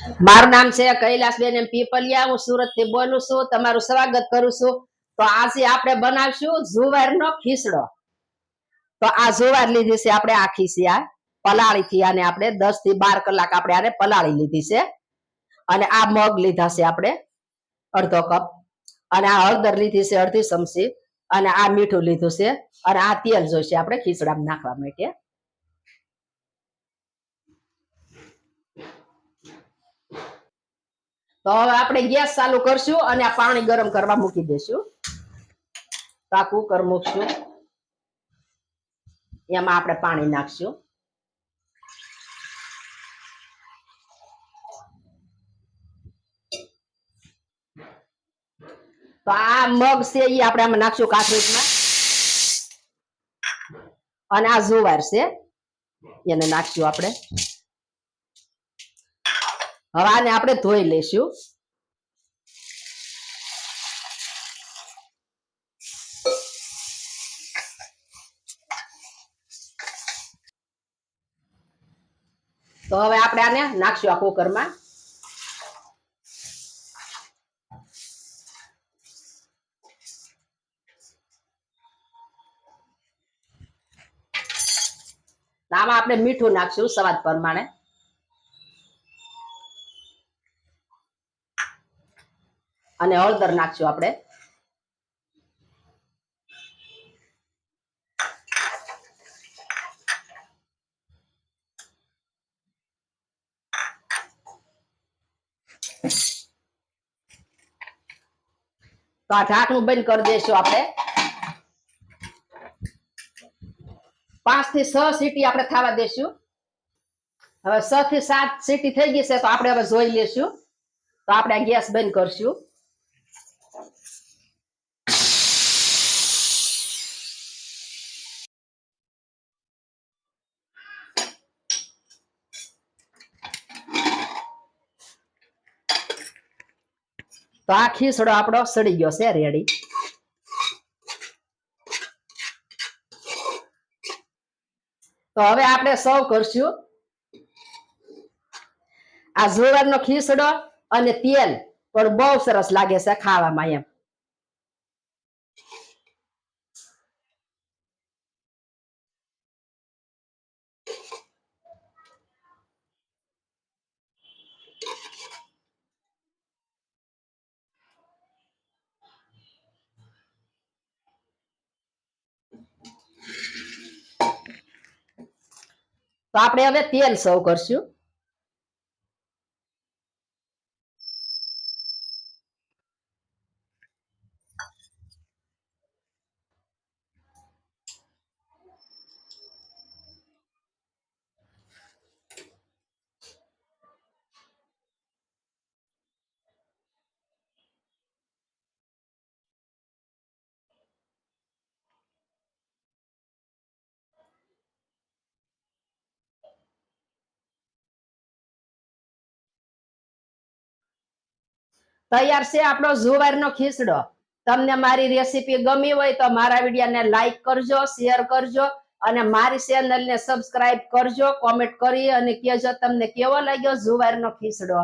મારું નામ છે કૈલાસબેન, એમ પીપલિયા હું સુરતથી બોલું છું, તમારું સ્વાગત કરું છું. તો આજે આપણે બનાવશું જુવારનો ખીસડો. તો આ જુવાર લીધી છે આપણે આ આ પલાળી થી આને આપણે દસથી બાર કલાક આપણે આને પલાળી લીધી છે. અને આ મગ લીધા છે આપણે અડધો કપ. અને આ હળદર લીધી છે અડધી ચમચી. અને આ મીઠું લીધું છે. અને આ તેલ જોઈશે આપણે ખીચડામાં નાખવા માટે તો હવે આપણે ગેસ ચાલુ કરશું અને આ પાણી ગરમ કરવા મૂકી દેશું તો આ કુકર મૂકશું. એમાં આપણે પાણી નાખશું. તો આ મગ છે એ આપણે આમાં નાખશું કાથરીમાં અને આ જુવાર છે, એને નાખશું આપણે. હવે આને આપણે ધોઈ લેશું તો હવે આપણે આને નાખશું આ કુકરમાં. આમાં આપણે મીઠું નાખશું સ્વાદ પ્રમાણે. અને હળદર નાખશું આપણે. તો આ ઢાંકણું બંધ કરી દઈશું આપણે. પાંચથી છ સીટી આપણે થવા દેશું. હવે છ થી સાત સીટી થઈ ગઈ છે તો આપણે હવે જોઈ લેશું. તો આપણે ગેસ બંધ કરશું. તો આ ખીસડો આપણો સડી ગયો છે રેડી તો હવે આપણે સૌ કરશું. આ જુવારનો ખીસડો અને તેલ પણ બહુ સરસ લાગે છે ખાવામાં એમ. તો આપણે હવે તેલ સર્વ કરશું. તૈયાર છે આપણો જુવારનો ખીચડો. તમને મારી રેસીપી ગમી હોય તો મારા વિડીયોને લાઈક કરજો શેર કરજો અને મારી ચેનલને સબસ્ક્રાઇબ કરજો કોમેન્ટ કરી અને કહેજો તમને કેવો લાગ્યો જુવારનો ખીચડો.